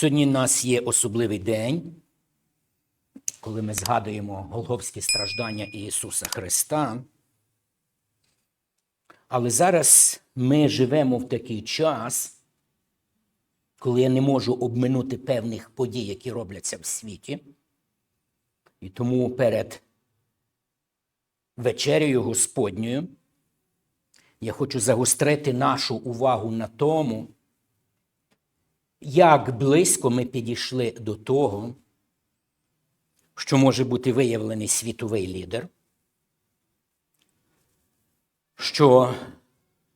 Сьогодні у нас є особливий день, коли ми згадуємо голговські страждання Ісуса Христа. Але зараз ми живемо в такий час, коли я не можу обминути певних подій, які робляться в світі. І тому перед вечерею Господньою я хочу загострити нашу увагу на тому, як близько ми підійшли до того, що може бути виявлений світовий лідер, що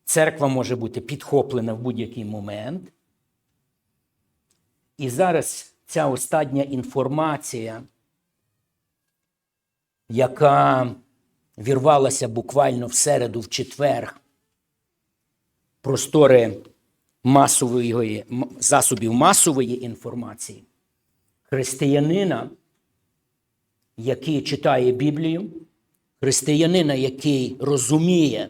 церква може бути підхоплена в будь-який момент. І зараз ця остання інформація, яка вірвалася буквально в середу, в четвер, простори масової, засобів масової інформації, християнина, який читає Біблію, християнина, який розуміє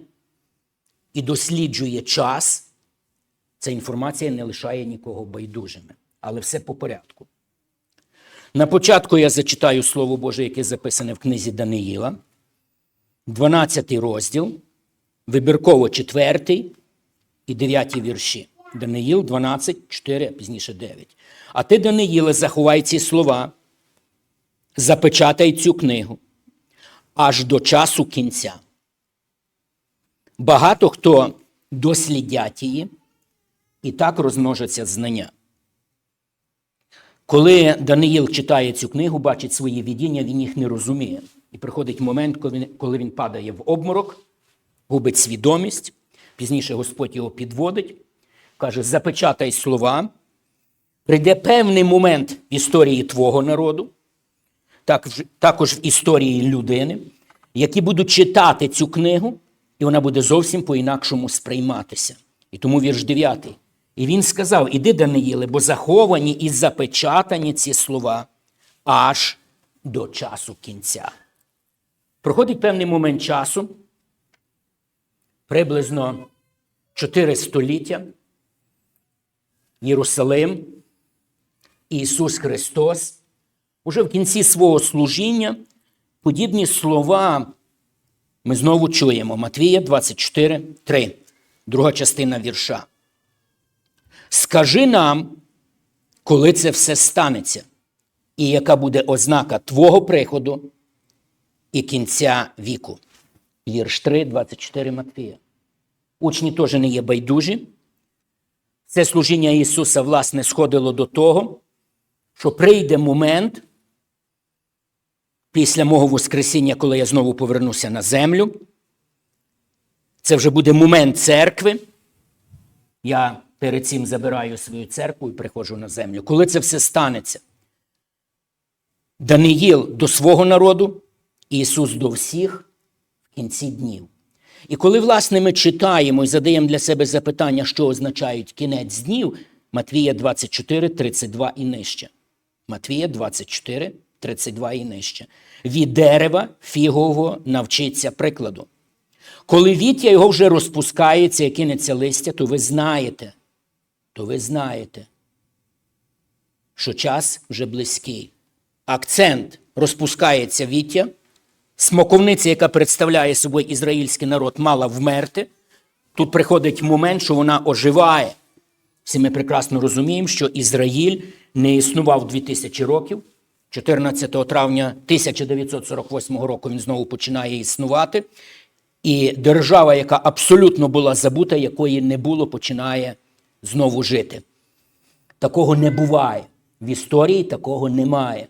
і досліджує час, ця інформація не лишає нікого байдужими. Але все по порядку. На початку я зачитаю Слово Боже, яке записане в книзі Даниїла, 12 розділ, вибірково 4 і 9 вірші. Даниїл 12, 4, а пізніше 9. А ти, Даниїле, заховай ці слова, запечатай цю книгу аж до часу кінця. Багато хто дослідять її, і так розмножаться знання. Коли Даниїл читає цю книгу, бачить свої видіння, він їх не розуміє. І приходить момент, коли він, коли він падає в обморок, губить свідомість. Пізніше Господь його підводить, каже: запечатай слова. Прийде певний момент в історії твого народу, також в історії людини, які будуть читати цю книгу, і вона буде зовсім по-інакшому сприйматися. І тому вірш 9. І він сказав: Іди, Даниїле, бо заховані і запечатані ці слова аж до часу кінця. Проходить певний момент часу, приблизно 4 століття. Єрусалим, Ісус Христос, уже в кінці свого служіння подібні слова ми знову чуємо. Матвія 24, 3, друга частина вірша. Скажи нам, коли це все станеться, і яка буде ознака Твого приходу і кінця віку. Вірш 3, 24 Матвія. Учні теж не є байдужі. Це служіння Ісуса, власне, сходило до того, що прийде момент після мого Воскресіння, коли я знову повернуся на землю. Це вже буде момент церкви. Я перед цим забираю свою церкву і приходжу на землю. Коли це все станеться? Даниїл до свого народу, Ісус до всіх в кінці днів. І коли, власне, ми читаємо і задаємо для себе запитання, що означають кінець днів, Матвія 24, 32 і нижче. Матвія 24, 32 і нижче. Від дерева фігового навчиться прикладу. Коли віття його вже розпускається і кинеться листя, то ви знаєте, то ви знаєте, що час вже близький. Акцент розпускається віття, смоковниця, яка представляє собою ізраїльський народ, мала вмерти. Тут приходить момент, що вона оживає. Всі ми прекрасно розуміємо, що Ізраїль не існував 2000 років. 14 травня 1948 року він знову починає існувати. І держава, яка абсолютно була забута, якої не було, починає знову жити. Такого не буває. В історії такого немає.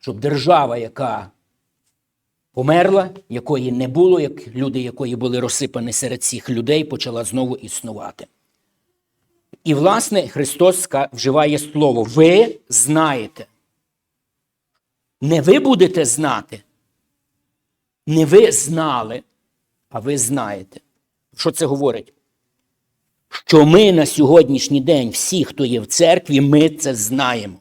Щоб держава, яка померла, якої не було, як люди, якої були розсипані серед цих людей, почала знову існувати. І, власне, Христос вживає слово: ви знаєте. Не ви будете знати, не ви знали, а ви знаєте. Що це говорить? Що ми на сьогоднішній день, всі, хто є в церкві, ми це знаємо.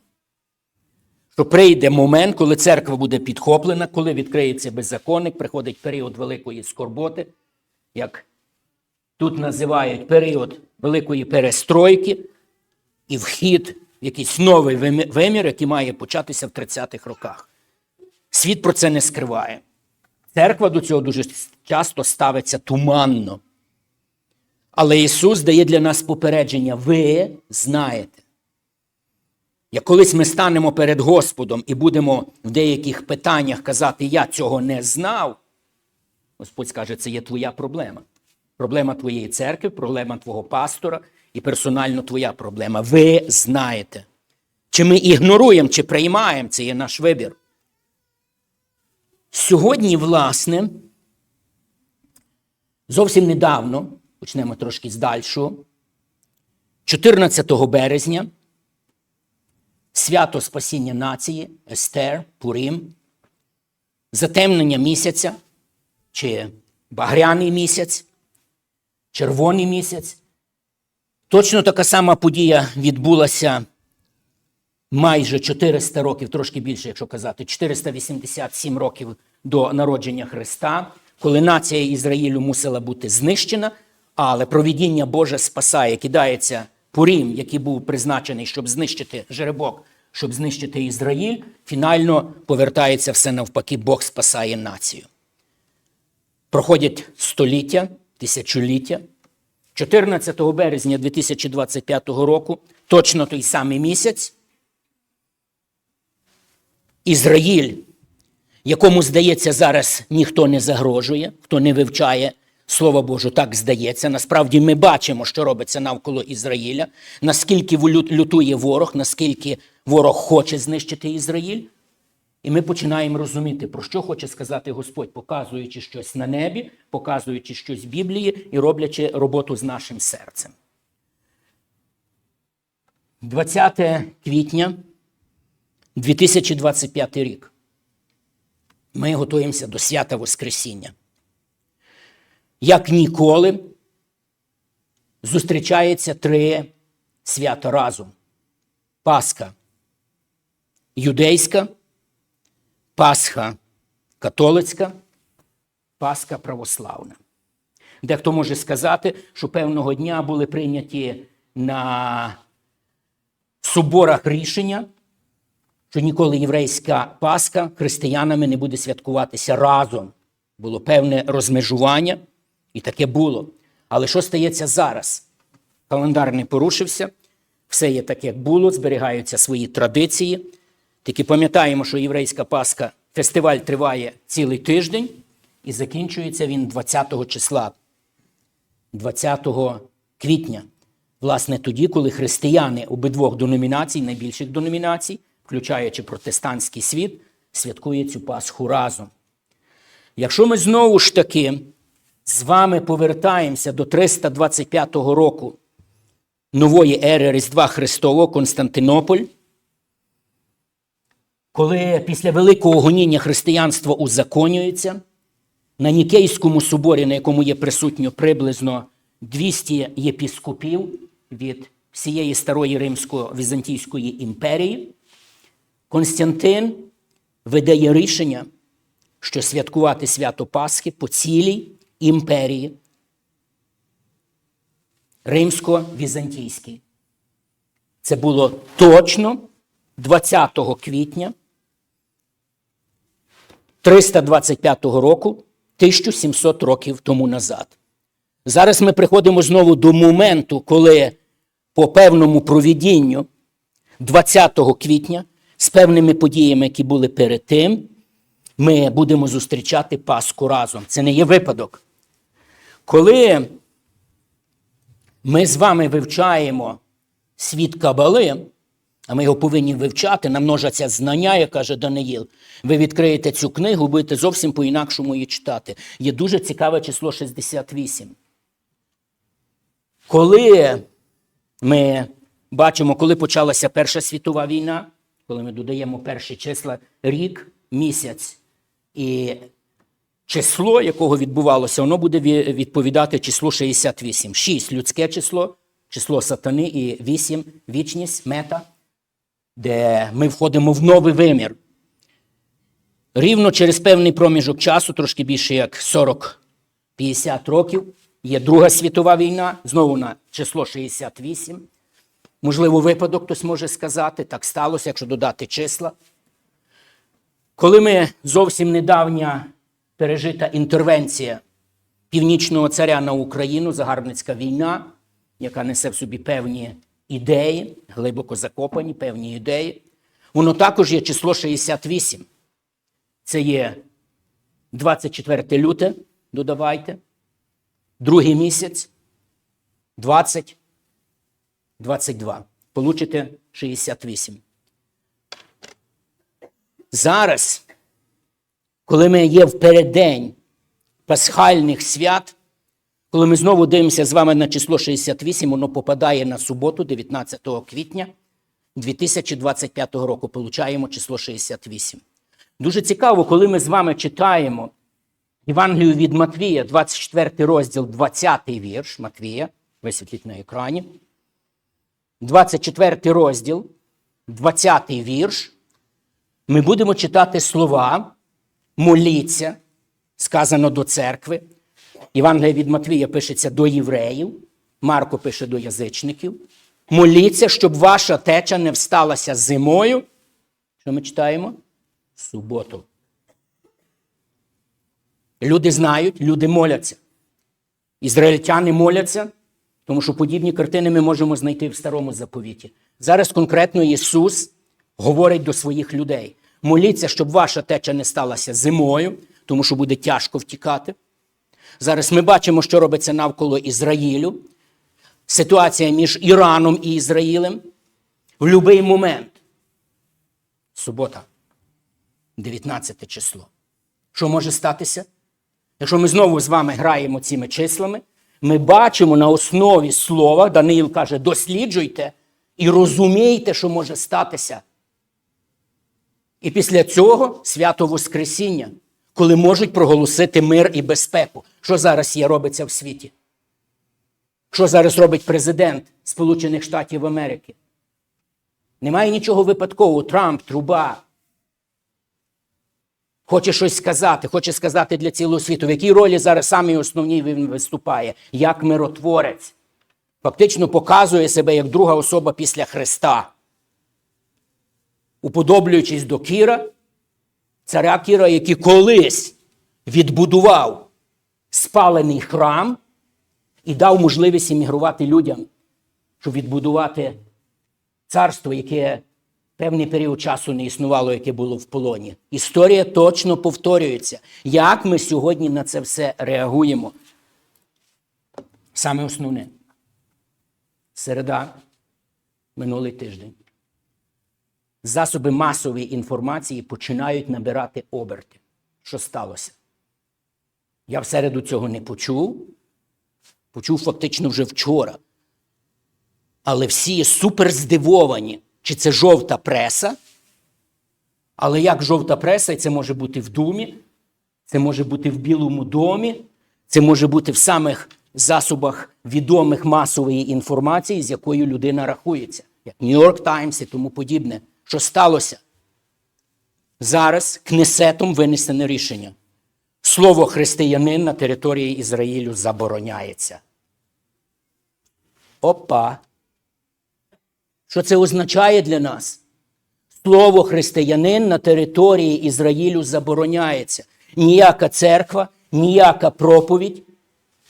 Що прийде момент, коли церква буде підхоплена, коли відкриється беззаконник, приходить період великої скорботи, як тут називають період великої перестройки і вхід якийсь новий вимір, який має початися в 30-х роках. Світ про це не скриває. Церква до цього дуже часто ставиться туманно. Але Ісус дає для нас попередження: ви знаєте. Як колись ми станемо перед Господом і будемо в деяких питаннях казати, я цього не знав, Господь скаже, це є твоя проблема. Проблема твоєї церкви, проблема твого пастора і персонально твоя проблема. Ви знаєте. Чи ми ігноруємо, чи приймаємо, це є наш вибір. Сьогодні, власне, зовсім недавно, почнемо трошки з дальшого, 14 березня, свято Спасіння нації, Естер, Пурим, затемнення місяця, чи багряний місяць, червоний місяць. Точно така сама подія відбулася майже 400 років, трошки більше, якщо казати, 487 років до народження Христа, коли нація Ізраїлю мусила бути знищена, але провідіння Боже спасає, кидається Пурім, який був призначений, щоб знищити жеребок, щоб знищити Ізраїль, фінально повертається все навпаки, Бог спасає націю. Проходять століття, тисячоліття. 14 березня 2025 року, точно той самий місяць, Ізраїль, якому, здається, зараз ніхто не загрожує, хто не вивчає Слово Боже, так здається. Насправді ми бачимо, що робиться навколо Ізраїля, наскільки лютує ворог, наскільки ворог хоче знищити Ізраїль. І ми починаємо розуміти, про що хоче сказати Господь, показуючи щось на небі, показуючи щось в Біблії і роблячи роботу з нашим серцем. 20 квітня 2025 рік. Ми готуємося до свята Воскресіння. Як ніколи зустрічається три свята разом: Пасха юдейська, Пасха католицька, Пасха православна. Дехто може сказати, що певного дня були прийняті на соборах рішення, що ніколи єврейська Пасха християнами не буде святкуватися разом. Було певне розмежування, і таке було. Але що стається зараз? Календар не порушився, все є так, як було, зберігаються свої традиції. Тільки пам'ятаємо, що єврейська Пасха, фестиваль триває цілий тиждень і закінчується він 20 числа, 20 квітня. Власне, тоді, коли християни обидвох деномінацій, найбільших деномінацій, включаючи протестантський світ, святкують цю Пасху разом. Якщо ми знову ж таки з вами повертаємося до 325 року нової ери Різдва Христового Константинополь, коли після великого гоніння християнство узаконюється, на Нікейському соборі, на якому є присутньо приблизно 200 єпіскопів від всієї старої Римсько-Візантійської імперії, Константин видає рішення, що святкувати свято Пасхи по цілій імперії Римсько-Візантійській. Це було точно 20 квітня 325 року, 1700 років тому назад. Зараз ми приходимо знову до моменту, коли по певному провідінню 20 квітня з певними подіями, які були перед тим, ми будемо зустрічати Пасху разом. Це не є випадок. Коли ми з вами вивчаємо світ Кабали, а ми його повинні вивчати, намножаться знання, як каже Даниїл. Ви відкриєте цю книгу, будете зовсім по-інакшому її читати. Є дуже цікаве число 68. Коли ми бачимо, коли почалася Перша світова війна, коли ми додаємо перші числа рік, місяць і число, якого відбувалося, воно буде відповідати числу 68. 6 людське число, число сатани і 8 вічність, мета, де ми входимо в новий вимір. Рівно через певний проміжок часу, трошки більше як 40-50 років, є Друга світова війна, знову на число 68. Можливо, випадок хтось може сказати, так сталося, якщо додати числа. Коли ми зовсім недавня пережита інтервенція північного царя на Україну, загарбницька війна, яка несе в собі певні ідеї, глибоко закопані певні ідеї, воно також є число 68. Це є 24 люте, додавайте, другий місяць, 20, 22. Получите 68. Зараз, коли ми є в переддень пасхальних свят, коли ми знову дивимося з вами на число 68, воно попадає на суботу, 19 квітня 2025 року. Получаємо число 68. Дуже цікаво, коли ми з вами читаємо Євангелію від Матвія, 24 розділ, 20 вірш Матвія, висвітліть на екрані. 24 розділ, 20 вірш. Ми будемо читати слова, моліться, сказано до церкви. Євангелія від Матвія пишеться до євреїв, Марко пише до язичників. Моліться, щоб ваша теча не всталася зимою. Що ми читаємо? Суботу. Люди знають, люди моляться. Ізраїльтяни моляться, тому що подібні картини ми можемо знайти в старому заповіті. Зараз конкретно Ісус говорить до своїх людей: моліться, щоб ваша теча не сталася зимою, тому що буде тяжко втікати. Зараз ми бачимо, що робиться навколо Ізраїлю. Ситуація між Іраном і Ізраїлем в будь-який момент. Субота, 19 число. Що може статися? Якщо ми знову з вами граємо цими числами, ми бачимо на основі слова, Даниїл каже, досліджуйте і розумійте, що може статися. І після цього свято Воскресіння, коли можуть проголосити мир і безпеку. Що зараз є робиться в світі? Що зараз робить президент Сполучених Штатів Америки? Немає нічого випадкового. Трамп, труба. Хоче щось сказати, хоче сказати для цілого світу, в якій ролі зараз самій основній він виступає, як миротворець. Фактично показує себе як друга особа після Христа. Уподоблюючись до Кіра, царя Кіра, який колись відбудував спалений храм і дав можливість іммігрувати людям, щоб відбудувати царство, яке певний період часу не існувало, яке було в полоні. Історія точно повторюється. Як ми сьогодні на це все реагуємо? Саме основне. Середа, минулий тиждень. Засоби масової інформації починають набирати оберти. Що сталося? Я в середу цього не почув. Почув фактично вже вчора. Але всі супер здивовані, чи це жовта преса. Але як жовта преса, і це може бути в Думі, це може бути в Білому домі, це може бути в самих засобах відомих масової інформації, з якою людина рахується, як Нью-Йорк Таймс і тому подібне. Що сталося? Зараз кнесетом винесене рішення. Слово християнин на території Ізраїлю забороняється. Опа! Що це означає для нас? Слово християнин на території Ізраїлю забороняється. Ніяка церква, ніяка проповідь,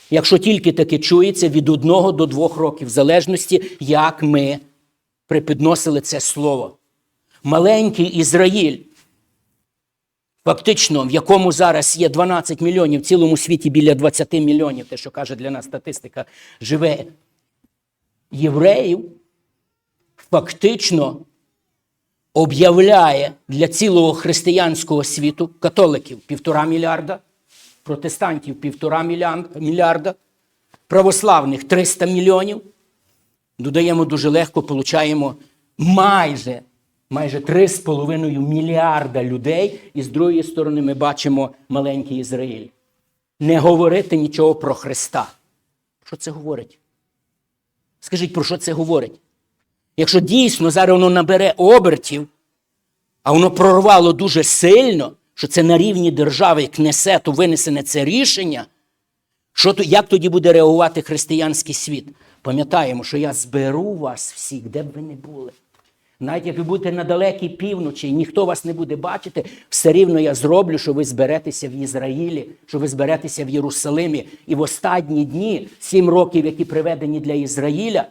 якщо тільки таке чується від одного до двох років, в залежності, як ми припідносили це слово. Маленький Ізраїль, фактично, в якому зараз є 12 мільйонів, в цілому світі біля 20 мільйонів, те, що каже для нас статистика, живе євреїв, фактично об'являє для цілого християнського світу католиків півтора мільярда, протестантів півтора мільярда, православних 300 мільйонів. Додаємо дуже легко, получаємо майже майже 3,5 мільярда людей, і з другої сторони ми бачимо маленький Ізраїль. Не говорити нічого про Христа. Що це говорить? Скажіть, про що це говорить? Якщо дійсно зараз воно набере обертів, а воно прорвало дуже сильно, що це на рівні держави Кнесету винесене це рішення, що, як тоді буде реагувати християнський світ? Пам'ятаємо, що я зберу вас всіх, де б ви не були. Навіть як ви будете на далекій півночі, і ніхто вас не буде бачити, все рівно я зроблю, що ви зберетеся в Ізраїлі, що ви зберетеся в Єрусалимі. І в останні дні, сім років, які приведені для Ізраїля,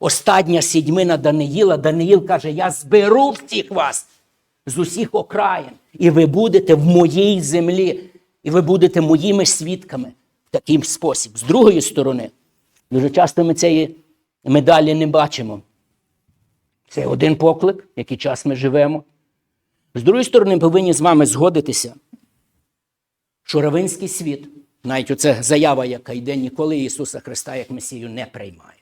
остання сідьмина Даниїла, Даниїл каже: Я зберу всіх вас з усіх окраїн, і ви будете в моїй землі, і ви будете моїми свідками в такий спосіб. З другої сторони, дуже часто ми цієї медалі не бачимо. Це один поклик, який час ми живемо. З другої сторони, ми повинні з вами згодитися, що равинський світ, навіть оце заява, яка йде, ніколи Ісуса Христа як Месію не приймає.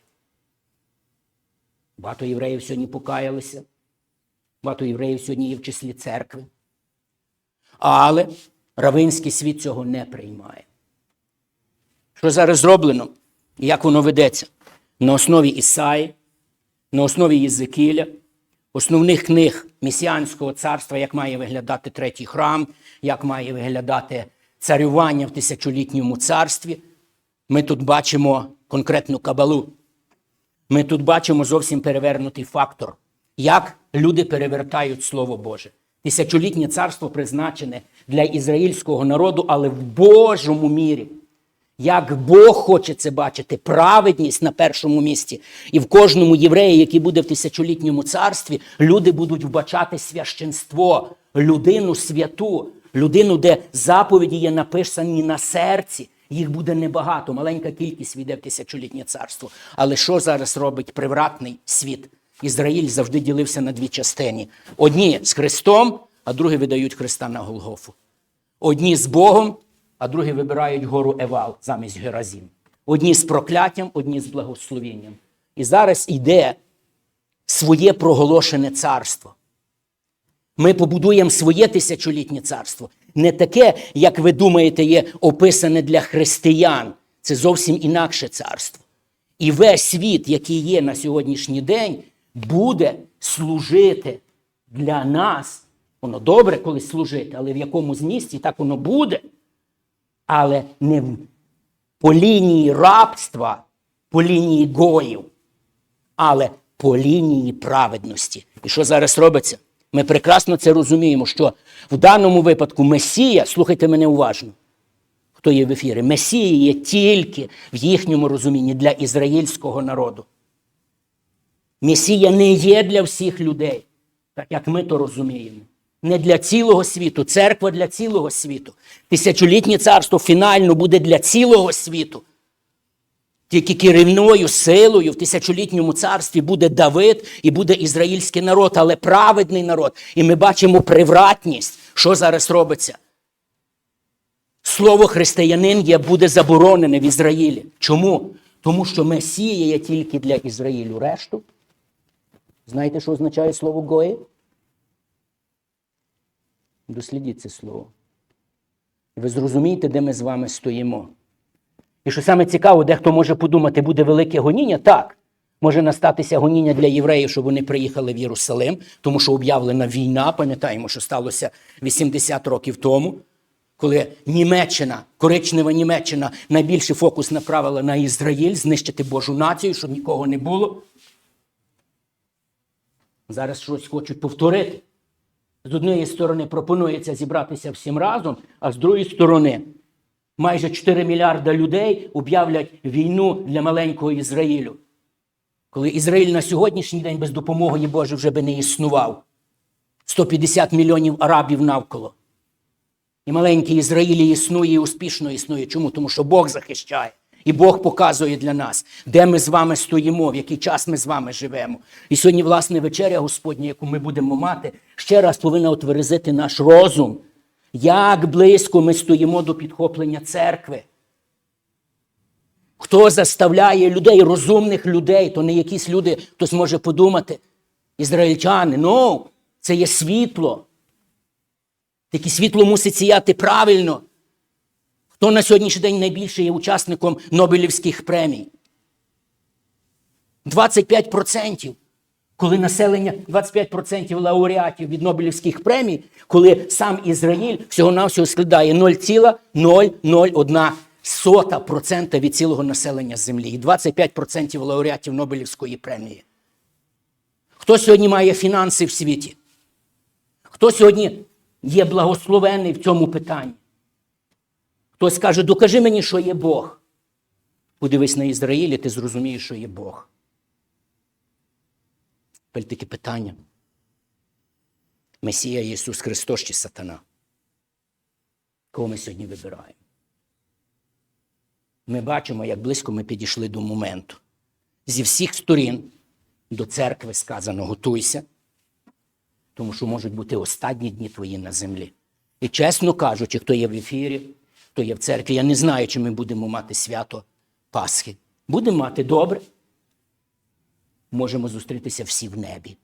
Багато євреїв сьогодні покаялися, багато євреїв сьогодні є в числі церкви. Але равинський світ цього не приймає. Що зараз зроблено? І як воно ведеться? На основі Ісаї, на основі Єзикіля, основних книг Месіанського царства, як має виглядати третій храм, як має виглядати царювання в тисячолітньому царстві. Ми тут бачимо конкретну кабалу. Ми тут бачимо зовсім перевернутий фактор, як люди перевертають Слово Боже. Тисячолітнє царство призначене для ізраїльського народу, але в Божому мірі. Як Бог хоче це бачити, праведність на першому місці. І в кожному євреї, який буде в тисячолітньому царстві, люди будуть вбачати священство, людину святу, людину, де заповіді є написані на серці. Їх буде небагато, маленька кількість війде в тисячолітнє царство. Але що зараз робить привратний світ? Ізраїль завжди ділився на дві частини: одні з Христом, а другі видають Христа на Голгофу. Одні з Богом, а другі вибирають гору Евал замість Геразім. Одні з прокляттям, одні з благословенням. І зараз йде своє проголошене царство. Ми побудуємо своє тисячолітнє царство. Не таке, як ви думаєте, є описане для християн. Це зовсім інакше царство. І весь світ, який є на сьогоднішній день, буде служити для нас. Воно добре колись служити, але в якомусь місці так воно буде. Але не по лінії рабства, по лінії гоїв, але по лінії праведності. І що зараз робиться? Ми прекрасно це розуміємо, що в даному випадку Месія, слухайте мене уважно, хто є в ефірі, Месія є тільки в їхньому розумінні для ізраїльського народу. Месія не є для всіх людей, так як ми то розуміємо. Не для цілого світу, церква для цілого світу. Тисячолітнє царство фінально буде для цілого світу. Тільки керівною силою в тисячолітньому царстві буде Давид і буде ізраїльський народ, але праведний народ. І ми бачимо привратність, що зараз робиться. Слово християнин є буде заборонене в Ізраїлі. Чому? Тому що Месія є тільки для Ізраїлю. Решту. Знаєте, що означає слово Гої? Дослідіть це слово. І ви зрозумієте, де ми з вами стоїмо. І що саме цікаво, дехто може подумати, буде велике гоніння. Так, може настатися гоніння для євреїв, щоб вони приїхали в Єрусалим, тому що об'явлена війна, пам'ятаємо, що сталося 80 років тому, коли Німеччина, коричнева Німеччина, найбільший фокус направила на Ізраїль, знищити Божу націю, щоб нікого не було. Зараз щось хочуть повторити. З однієї сторони пропонується зібратися всім разом, а з другої сторони майже 4 мільярда людей об'являть війну для маленького Ізраїлю. Коли Ізраїль на сьогоднішній день без допомоги Божої вже би не існував. 150 мільйонів арабів навколо. І маленький Ізраїль існує і успішно існує. Чому? Тому що Бог захищає. І Бог показує для нас, де ми з вами стоїмо, в який час ми з вами живемо. І сьогодні, власне, вечеря Господня, яку ми будемо мати, ще раз повинна отверзити наш розум, як близько ми стоїмо до підхоплення церкви. Хто заставляє людей, розумних людей, то не якісь люди, хтось може подумати, ізраїльтяни, ну, це є світло. Таке світло мусить сіяти правильно. Хто на сьогоднішній день найбільше є учасником Нобелівських премій? 25%. Коли населення 25% лауреатів від Нобелівських премій, коли сам Ізраїль всього-навсього складає 0,001 сота процента від цілого населення землі і 25% лауреатів Нобелівської премії. Хто сьогодні має фінанси в світі? Хто сьогодні є благословений в цьому питанні? Хтось каже, докажи мені, що є Бог. Подивись на Ізраїль, і ти зрозумієш, що є Бог. Тепер таке питання. Месія Ісус Христос чи сатана? Кого ми сьогодні вибираємо? Ми бачимо, як близько ми підійшли до моменту. Зі всіх сторін до церкви сказано готуйся, тому що можуть бути останні дні твої на землі. І чесно кажучи, хто є в ефірі, хто є в церкві, я не знаю, чи ми будемо мати свято Пасхи. Будемо мати добре. Можемо зустрітися всі в небі.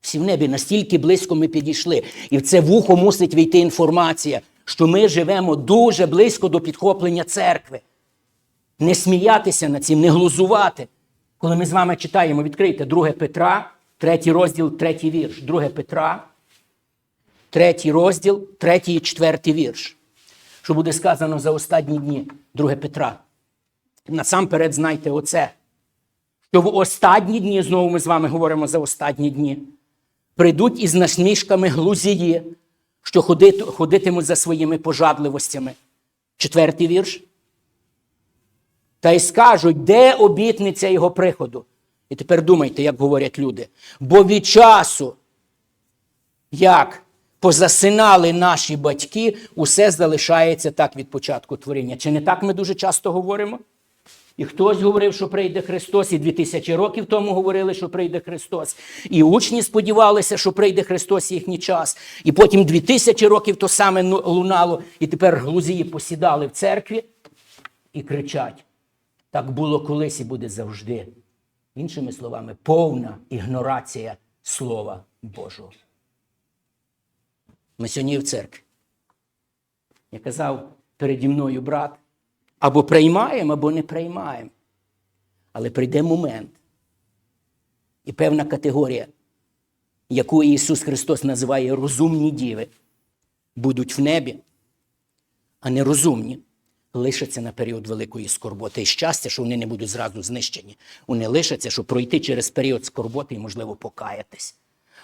Всі в небі настільки близько ми підійшли. І в це вухо мусить війти інформація, що ми живемо дуже близько до підхоплення церкви. Не сміятися над цим, не глузувати. Коли ми з вами читаємо, відкрийте 2 Петра, третій розділ, третій вірш. 2 Петра, третій розділ, третій і четвертий вірш. Що буде сказано за останні дні 2 Петра. Насамперед знайте оце. Що в останні дні, знову ми з вами говоримо за останні дні, прийдуть із насмішками глузії, що ходитимуть за своїми пожадливостями. Четвертий вірш. Та й скажуть, де обітниця його приходу. І тепер думайте, як говорять люди. Бо від часу, як позасинали наші батьки, усе залишається так від початку творіння. Чи не так ми дуже часто говоримо? І хтось говорив, що прийде Христос, і дві тисячі років тому говорили, що прийде Христос. І учні сподівалися, що прийде Христос їхній час. І потім дві тисячі років то саме ну- лунало, і тепер глузії посідали в церкві і кричать: так було колись і буде завжди. Іншими словами, повна ігнорація Слова Божого. Ми церкві. Я казав переді мною брат, або приймаємо, або не приймаємо. Але прийде момент, і певна категорія, яку Ісус Христос називає розумні діви, будуть в небі, а нерозумні лишаться на період великої скорботи і щастя, що вони не будуть зразу знищені. Вони лишаться, щоб пройти через період скорботи і, можливо, покаятись.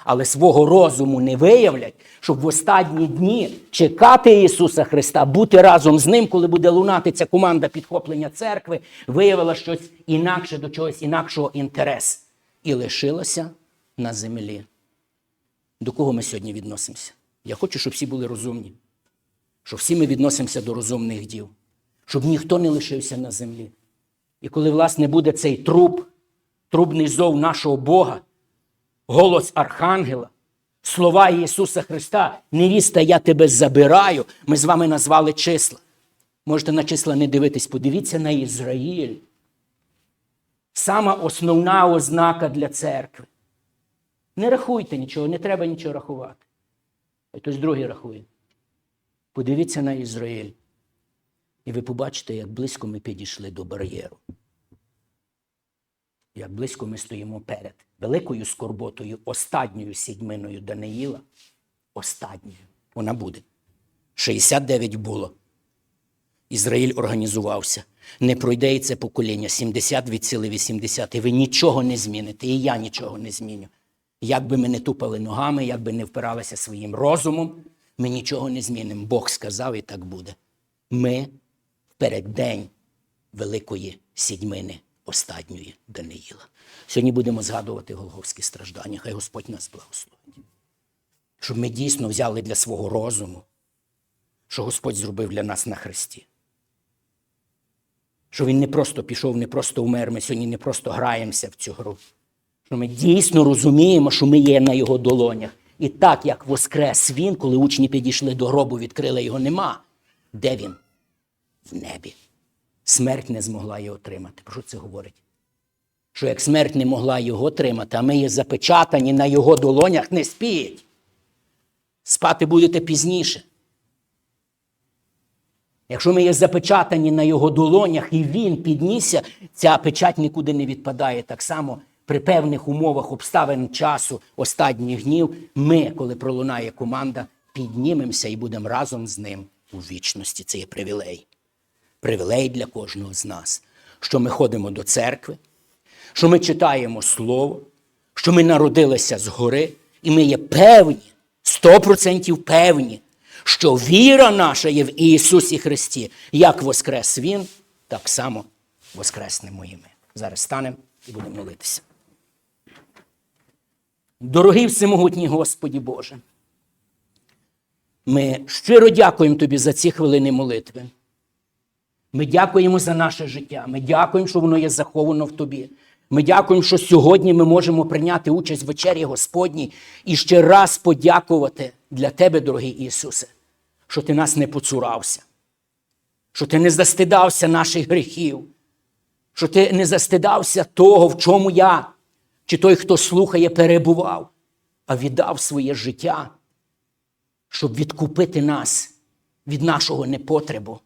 Але свого розуму не виявлять, щоб в останні дні чекати Ісуса Христа, бути разом з Ним, коли буде лунати ця команда підхоплення церкви, виявила щось інакше до чогось інакшого інтерес і лишилася на землі. До кого ми сьогодні відносимося? Я хочу, щоб всі були розумні, щоб всі ми відносимося до розумних дів, щоб ніхто не лишився на землі. І коли, власне, буде цей труб, трубний зов нашого Бога, голос Архангела, слова Ісуса Христа, невіста, я тебе забираю, ми з вами назвали числа. Можете на числа не дивитись, подивіться на Ізраїль. Сама основна ознака для церкви. Не рахуйте нічого, не треба нічого рахувати. Хтось другий рахує. Подивіться на Ізраїль. І ви побачите, як близько ми підійшли до бар'єру. Як близько ми стоїмо перед великою скорботою, останньою сідьминою Даниїла. Останньою. Вона буде. 69 було. Ізраїль організувався. Не пройде і це покоління. 70 відсіли 80. І ви нічого не зміните. І я нічого не зміню. Як би ми не тупали ногами, як би не впиралися своїм розумом, ми нічого не змінимо. Бог сказав, і так буде. Ми в переддень великої сідьмини останньої Даниїла. Сьогодні будемо згадувати голговські страждання. Хай Господь нас благословить. Щоб ми дійсно взяли для свого розуму, що Господь зробив для нас на хресті. Що Він не просто пішов, не просто вмер, ми сьогодні не просто граємося в цю гру. Що ми дійсно розуміємо, що ми є на його долонях. І так, як воскрес він, коли учні підійшли до гробу, відкрили його, нема. Де він? В небі. Смерть не змогла його отримати. Про що це говорить? Що як смерть не могла його отримати, а ми є запечатані на його долонях, не спіть. Спати будете пізніше. Якщо ми є запечатані на його долонях і він піднісся, ця печать нікуди не відпадає. Так само при певних умовах обставин часу останніх днів ми, коли пролунає команда, піднімемося і будемо разом з ним у вічності. Це є привілей. Привілей для кожного з нас, що ми ходимо до церкви, що ми читаємо Слово, що ми народилися згори, і ми є певні, сто процентів певні, що віра наша є в Ісусі Христі. Як воскрес Він, так само воскреснемо і ми. Зараз станемо і будемо молитися. Дорогий всемогутній Господі Боже, ми щиро дякуємо Тобі за ці хвилини молитви. Ми дякуємо за наше життя. Ми дякуємо, що воно є заховано в Тобі. Ми дякуємо, що сьогодні ми можемо прийняти участь в вечері Господній і ще раз подякувати для Тебе, дорогий Ісусе, що Ти нас не поцурався, що Ти не застидався наших гріхів, що Ти не застидався того, в чому я, чи той, хто слухає, перебував, а віддав своє життя, щоб відкупити нас від нашого непотребу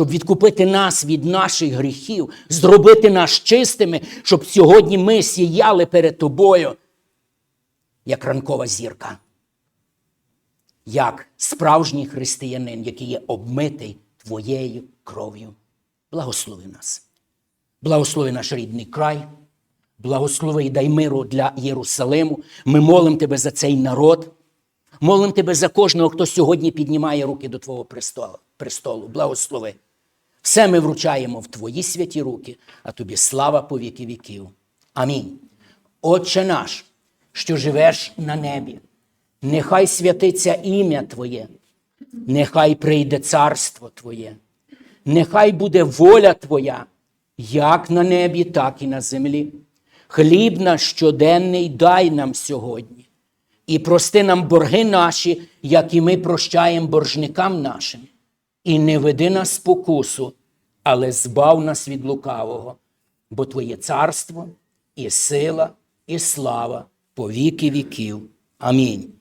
щоб відкупити нас від наших гріхів, зробити нас чистими, щоб сьогодні ми сіяли перед тобою, як ранкова зірка, як справжній християнин, який є обмитий твоєю кров'ю. Благослови нас. Благослови наш рідний край, благослови і дай миру для Єрусалиму. Ми молимо тебе за цей народ. Молим тебе за кожного, хто сьогодні піднімає руки до Твого престолу. Благослови. Все ми вручаємо в Твої святі руки, а тобі слава по віки віків. Амінь. Отче наш, що живеш на небі, нехай святиться ім'я Твоє, нехай прийде царство Твоє, нехай буде воля Твоя, як на небі, так і на землі. Хліб наш щоденний дай нам сьогодні і прости нам борги наші, як і ми прощаємо боржникам нашим. І не веди нас спокусу, але збав нас від лукавого, бо Твоє царство і сила, і слава по віки віків. Амінь.